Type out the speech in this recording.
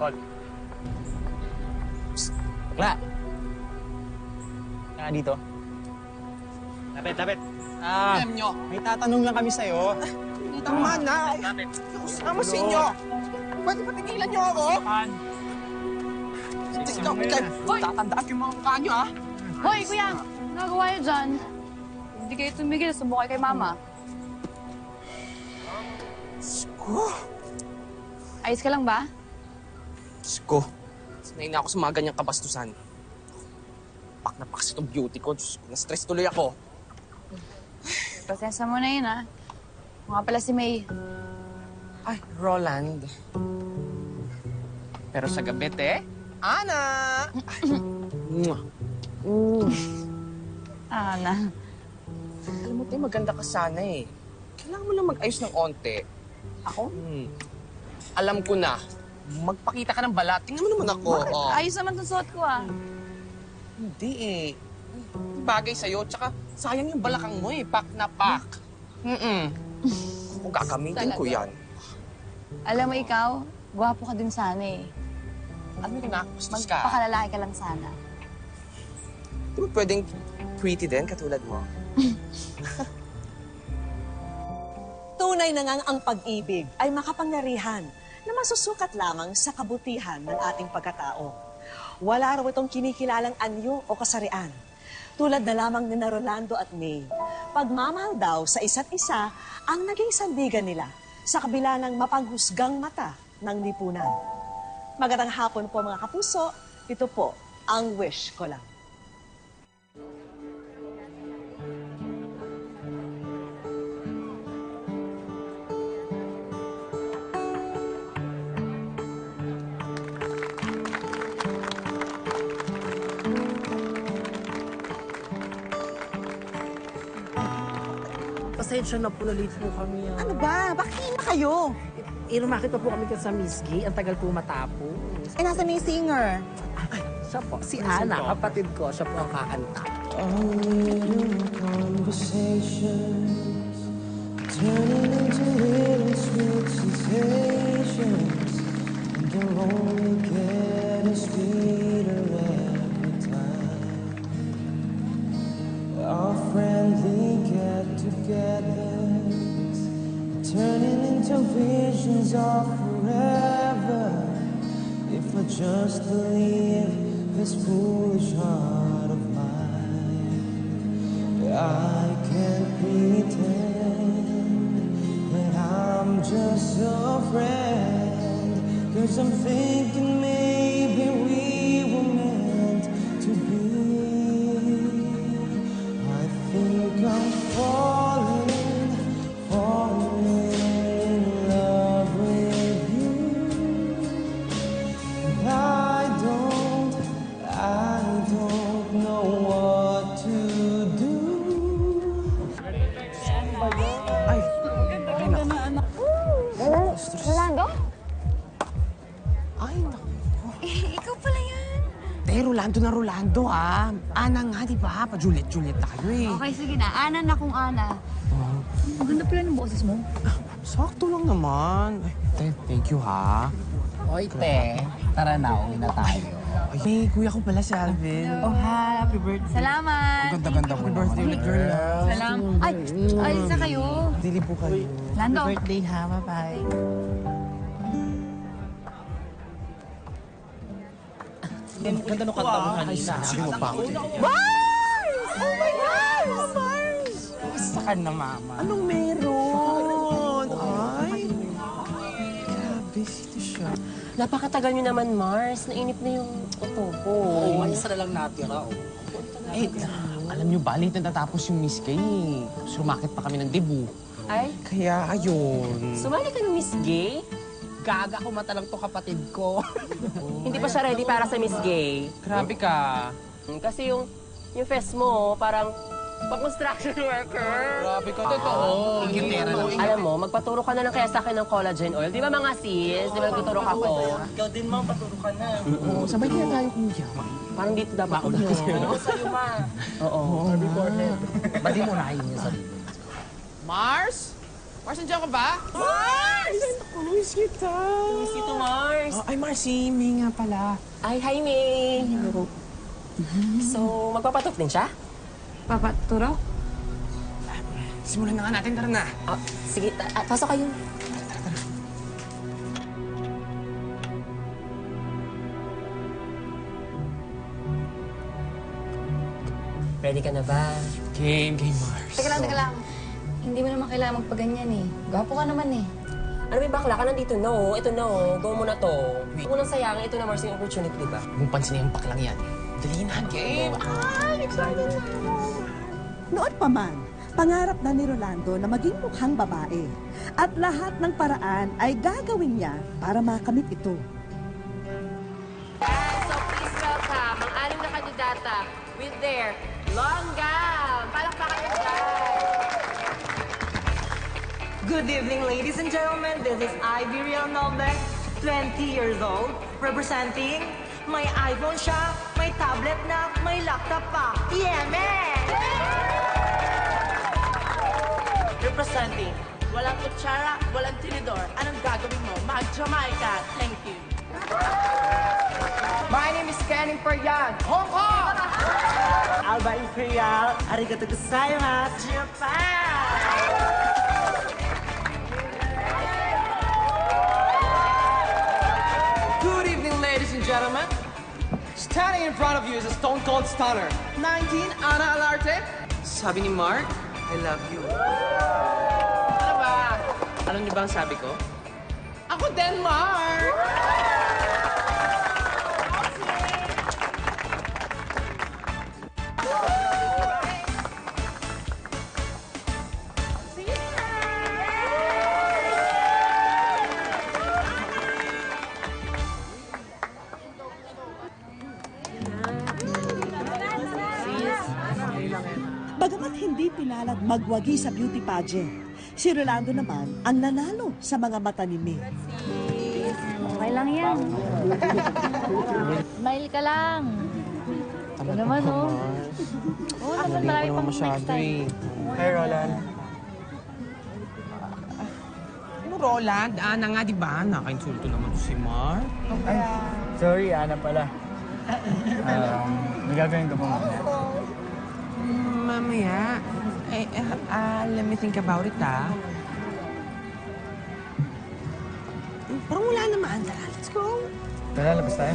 Call. Bakla! Kaya dito. Lapit, lapit. Ah, Alam nyo, may tatanong lang kami sa'yo. tama na. Lapit. Sama sa inyo. Pwede ba tigilan nyo ako? Pan. Ikaw, ikaw, Hoy! tatandaan ko yung mga mukha nyo, ha? Hoy, kuya! Nagawa niyo dyan. Hindi kayo tumigil, sumukay kay mama. Ko, Ayos ka lang ba? Diyos ko. Sanay na ako sa mga ganyang kabastusan. Pak na pak itong beauty ko. Diyos ko, na-stress tuloy ako. Pasensya mo na yun, ha? Mga pala si May. Ay, Roland. Pero sa gabi, te, Ana! Ay, mwah. Ah, na. Alam mo, te, maganda ka sana eh. Kailangan mo lang mag-ayos ng onte. Ako? Hmm. Alam ko na. Magpakita ka ng balat. Tingnan mo naman ako. Bakit? oh. Ayos naman itong suot ko, ah. Hindi eh. Bagay sa'yo, tsaka sayang yung balakang mo eh. Pak na pak. Mm-mm. Kung gagamitin ko yan. Alam mo ikaw, gwapo ka din sana, eh. Ano yun na? Bastos ka. Magpakalalaki ka lang sana. Di ba pwedeng pretty din katulad mo? Tunay na ngang ang pag-ibig ay makapangyarihan na masusukat lamang sa kabutihan ng ating pagkatao. Wala raw itong kinikilalang anyo o kasarian. Tulad na lamang ni na Rolando at May. Pagmamahal daw sa isa't isa ang naging sandigan nila sa kabila ng mapanghusgang mata ng lipunan. Magandang hapon po mga kapuso. Ito po ang wish ko lang. Pasensya na po, na-late po kami. ah. Ano ba? Bakit na kayo? Eh, lumakit pa po kami sa Miss Gay. Ang tagal po matapos. Eh, nasa may singer. Ay, siya po. Si Ana, kapatid ko. Siya po ang kakanta. conversations turning into little sweet sensations and they're only getting sweeter turning into visions of forever if I just believe this foolish heart of mine I can't pretend that I'm just a friend. Cause I'm thinking Rolando na Rolando ah. Ana nga, di ba? Pa-Juliet-Juliet na kayo eh. Okay, sige na. Ana na kung Ana. Ang ganda pala ng boses mo. Sakto lang naman. Ay, te, thank you ha. Oy, te. Tara na, uwi na tayo. Ay, hey, kuya ko pala si Alvin. Oh, happy birthday. Salamat. Ganda-ganda mo Happy birthday ulit, girl. Salamat. Ay, ayos na kayo. Dili po kayo. Lando. Birthday ha, bye-bye. Ganda nung kanta mo kanina. Sabi mo pa ako. Oh my God! Mars! Gusto ka na, mama. Anong meron? Ay, grabe, sino siya? Napakatagal nyo naman, Mars. Nainip na yung uto ko. Oo, isa na lang natira. Oh. Eh, alam niyo ba, late na natapos yung Miss Kay. Sumakit pa kami ng debut. Ay, Kaya, ayun. sumali ka ng Miss Gay? Gaga ko mata lang to kapatid ko. Hindi pa siya ready para sa Miss Gay. Grabe ka. Hmm, Kasi yung, yung fest mo, parang pang-construction worker. Grabe ka. Totoo. Ingitera lang. Alam mo, magpaturo ka na lang kaya sa akin ng collagen oil. Di ba mga sis? Di ba nagtuturo ka ko? Ikaw din, ma'am, paturo ka na. Oo, sabay kaya tayo kuya. Parang dito dapat ako dito. Sa'yo, ma. Oo. Ba't di mo nahin yung sarili? Mars? Mars, nandiyan ka ba? Mars! Naku, Luis sweetheart. Miss to Mars. Oh, ay, Marcy, May nga pala. Ay, hi, May. Hello. So, magpapatok din siya? Papaturo? Simulan na nga natin, tara na. Ah, sige, ta- ah, pasok kayo. Ready ka na ba? Game, game, Mars. Teka lang, teka lang. Hindi mo naman kailangan magpaganyan eh. Gwapo ka naman eh. Ano may bakla ka nandito? No, ito no. Go mo na to. Huwag mo nang sayangin. Ito na Mars yung opportunity, di ba? Kung pansin yung paklang yan. Dali na, game. Ay, excited. Noon pa man, pangarap na ni Rolando na maging mukhang babae. At lahat ng paraan ay gagawin niya para makamit ito. And so please welcome ang anim na kandidata with their long gown. Good evening, ladies and gentlemen. This is Ivy Real Novek, 20 years old, representing my iPhone siya, may tablet na, may laptop pa. Yeah, man! Representing, walang kutsara, walang tinidor. Anong gagawin mo? Mag-Jamaica. Thank you. My name is Kenny Peryan. Hong Kong! Alba Imperial, arigato gozaimasu, Japan! Standing in front of you is a stone cold stunner. 19, Ana Alarte. Sabi ni Mark, I love you. Ano ba? Alam niyo ba ang sabi ko? Ako din, Mark! Bagamat pinalad magwagi sa beauty pageant, si Rolando naman ang nanalo sa mga mata ni May. Okay lang yan. Smile ka lang. Ito naman, oh. Oo naman, marami pang next time. Hi, Roland. Ano, Roland? Ana nga, di ba? Nakainsulto naman si Mark. Sorry, Ana pala. Um, may gagawin ka pa mamaya. Mamaya. Eh, eh, ah, let me think about it, ah. Parang wala naman. Tara, let's go. Tara, labas tayo.